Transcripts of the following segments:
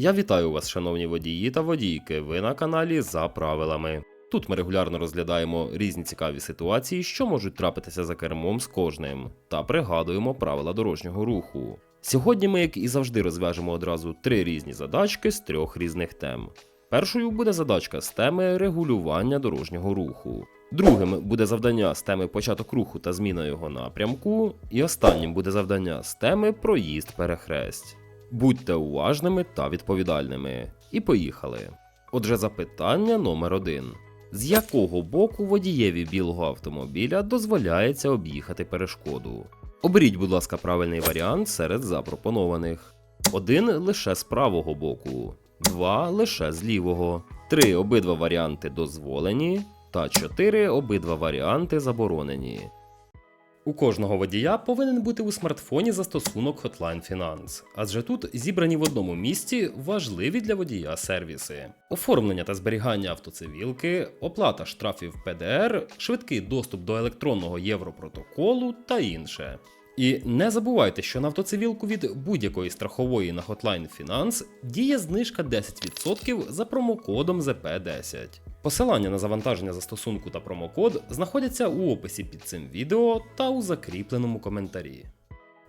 Я вітаю вас, шановні водії та водійки. Ви на каналі за правилами. Тут ми регулярно розглядаємо різні цікаві ситуації, що можуть трапитися за кермом з кожним, та пригадуємо правила дорожнього руху. Сьогодні ми, як і завжди, розв'яжемо одразу три різні задачки з трьох різних тем. Першою буде задачка з теми регулювання дорожнього руху. Другим буде завдання з теми початок руху та зміна його напрямку. І останнім буде завдання з теми проїзд перехресть. Будьте уважними та відповідальними. І поїхали. Отже, запитання номер один. З якого боку водієві білого автомобіля дозволяється об'їхати перешкоду? Оберіть, будь ласка, правильний варіант серед запропонованих. Один лише з правого боку, два лише з лівого, три обидва варіанти дозволені, та чотири обидва варіанти заборонені. У кожного водія повинен бути у смартфоні застосунок Hotline Finance, адже тут зібрані в одному місці важливі для водія сервіси: оформлення та зберігання автоцивілки, оплата штрафів ПДР, швидкий доступ до електронного європротоколу та інше. І не забувайте, що на автоцивілку від будь-якої страхової на Hotline Finance діє знижка 10% за промокодом ZP10. Посилання на завантаження застосунку та промокод знаходяться у описі під цим відео та у закріпленому коментарі.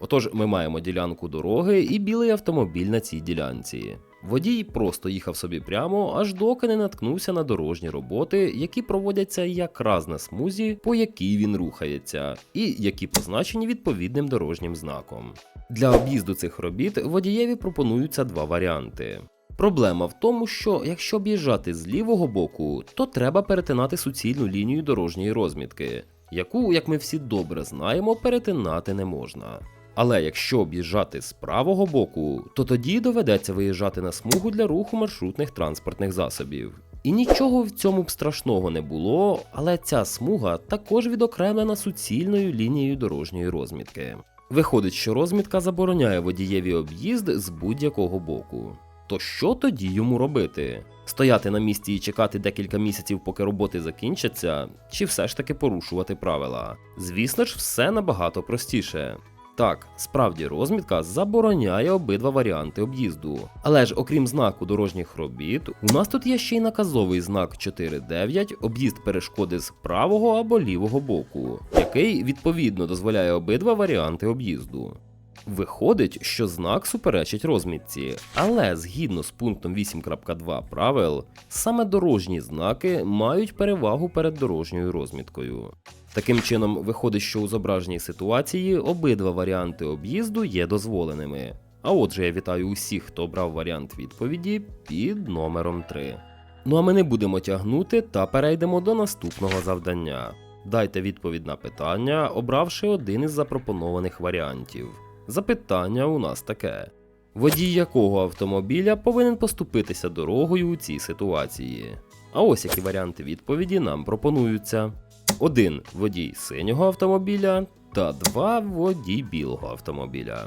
Отож, ми маємо ділянку дороги і білий автомобіль на цій ділянці. Водій просто їхав собі прямо, аж доки не наткнувся на дорожні роботи, які проводяться якраз на смузі, по якій він рухається, і які позначені відповідним дорожнім знаком. Для об'їзду цих робіт водієві пропонуються два варіанти. Проблема в тому, що якщо об'їжджати з лівого боку, то треба перетинати суцільну лінію дорожньої розмітки, яку, як ми всі добре знаємо, перетинати не можна. Але якщо об'їжджати з правого боку, то тоді доведеться виїжджати на смугу для руху маршрутних транспортних засобів. І нічого в цьому б страшного не було, але ця смуга також відокремлена суцільною лінією дорожньої розмітки. Виходить, що розмітка забороняє водієві об'їзд з будь-якого боку. То що тоді йому робити? Стояти на місці і чекати декілька місяців, поки роботи закінчаться, чи все ж таки порушувати правила? Звісно ж, все набагато простіше. Так, справді розмітка забороняє обидва варіанти об'їзду. Але ж окрім знаку дорожніх робіт, у нас тут є ще й наказовий знак 4.9 об'їзд перешкоди з правого або лівого боку, який відповідно дозволяє обидва варіанти об'їзду. Виходить, що знак суперечить розмітці, але згідно з пунктом 8.2 правил, саме дорожні знаки мають перевагу перед дорожньою розміткою. Таким чином, виходить, що у зображеній ситуації обидва варіанти об'їзду є дозволеними. А отже, я вітаю усіх, хто обрав варіант відповіді під номером 3. Ну а ми не будемо тягнути та перейдемо до наступного завдання. Дайте відповідь на питання, обравши один із запропонованих варіантів. Запитання у нас таке: водій якого автомобіля повинен поступитися дорогою у цій ситуації? А ось які варіанти відповіді нам пропонуються: 1. Водій синього автомобіля та 2. Водій білого автомобіля.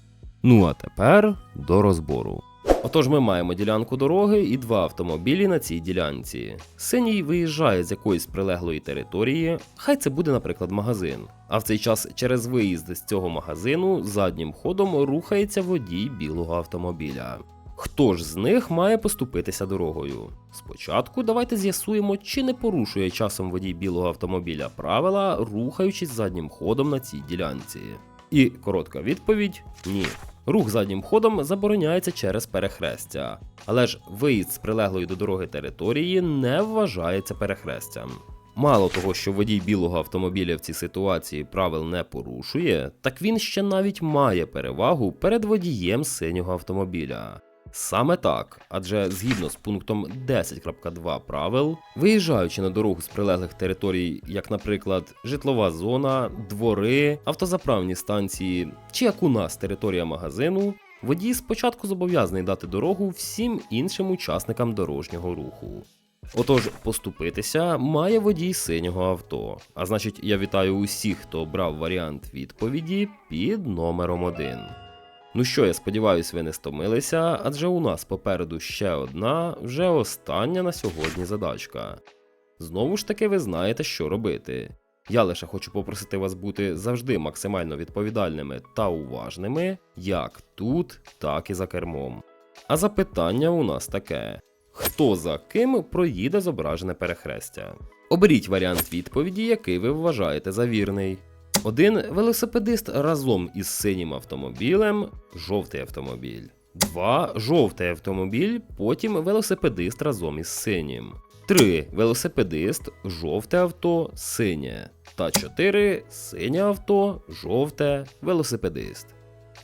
Ну а тепер до розбору. Отож, ми маємо ділянку дороги і два автомобілі на цій ділянці. Синій виїжджає з якоїсь прилеглої території, хай це буде, наприклад, магазин. А в цей час через виїзд з цього магазину заднім ходом рухається водій білого автомобіля. Хто ж з них має поступитися дорогою? Спочатку давайте з'ясуємо, чи не порушує часом водій білого автомобіля правила, рухаючись заднім ходом на цій ділянці. І коротка відповідь ні. Рух заднім ходом забороняється через перехрестя, але ж виїзд з прилеглої до дороги території не вважається перехрестям. Мало того, що водій білого автомобіля в цій ситуації правил не порушує, так він ще навіть має перевагу перед водієм синього автомобіля. Саме так, адже згідно з пунктом 10.2 правил, виїжджаючи на дорогу з прилеглих територій, як, наприклад, житлова зона, двори, автозаправні станції, чи як у нас територія магазину, водій спочатку зобов'язаний дати дорогу всім іншим учасникам дорожнього руху. Отож, поступитися має водій синього авто. А значить, я вітаю усіх, хто обрав варіант відповіді під номером 1. Ну що, я сподіваюся, ви не стомилися, адже у нас попереду ще одна, вже остання на сьогодні задачка. Знову ж таки, ви знаєте, що робити. Я лише хочу попросити вас бути завжди максимально відповідальними та уважними, як тут, так і за кермом. А запитання у нас таке: хто за ким проїде зображене перехрестя? Оберіть варіант відповіді, який ви вважаєте за вірний. Один велосипедист разом із синім автомобілем, жовтий автомобіль. Два жовтий автомобіль, потім велосипедист разом із синім. 3. Велосипедист, жовте авто, синє. Та 4. Синє авто, жовте, велосипедист.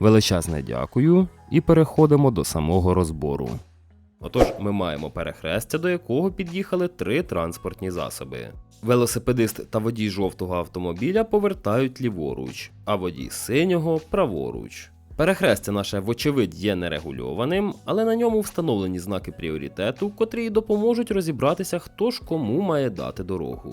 Величезне дякую і переходимо до самого розбору. Отож, ми маємо перехрестя, до якого під'їхали три транспортні засоби. Велосипедист та водій жовтого автомобіля повертають ліворуч, а водій синього праворуч. Перехрестя наше, вочевидь, є нерегульованим, але на ньому встановлені знаки пріоритету, котрі допоможуть розібратися, хто ж кому має дати дорогу.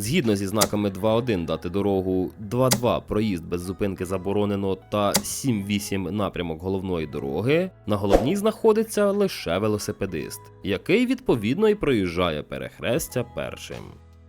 Згідно зі знаками 2.1 дати дорогу, 2.2 проїзд без зупинки заборонено та 7.8 напрямок головної дороги, на головній знаходиться лише велосипедист, який відповідно і проїжджає перехрестя першим.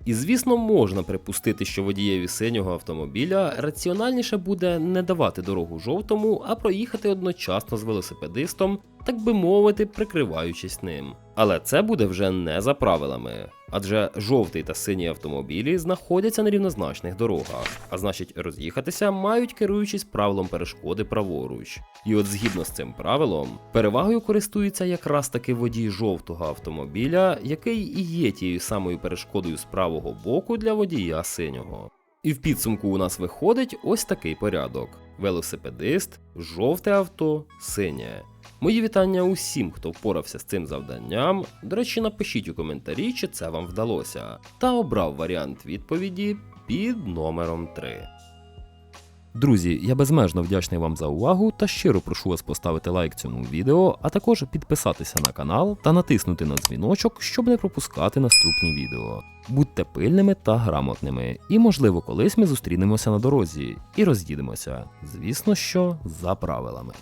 І звісно, можна припустити, що водієві синього автомобіля раціональніше буде не давати дорогу жовтому, а проїхати одночасно з велосипедистом, так би мовити, прикриваючись ним. Але це буде вже не за правилами, адже жовтий та синій автомобілі знаходяться на рівнозначних дорогах, а значить роз'їхатися мають керуючись правилом перешкоди праворуч. І от згідно з цим правилом, перевагою користується якраз таки водій жовтого автомобіля, який і є тією самою перешкодою з правого боку для водія синього. І в підсумку у нас виходить ось такий порядок: велосипедист, жовте авто, синє. Мої вітання усім, хто впорався з цим завданням. До речі, напишіть у коментарі, чи це вам вдалося, та обрав варіант відповіді під номером 3. Друзі, я безмежно вдячний вам за увагу та щиро прошу вас поставити лайк цьому відео, а також підписатися на канал та натиснути на дзвіночок, щоб не пропускати наступні відео. Будьте пильними та грамотними, і можливо колись ми зустрінемося на дорозі і роз'їдемося. Звісно, що за правилами.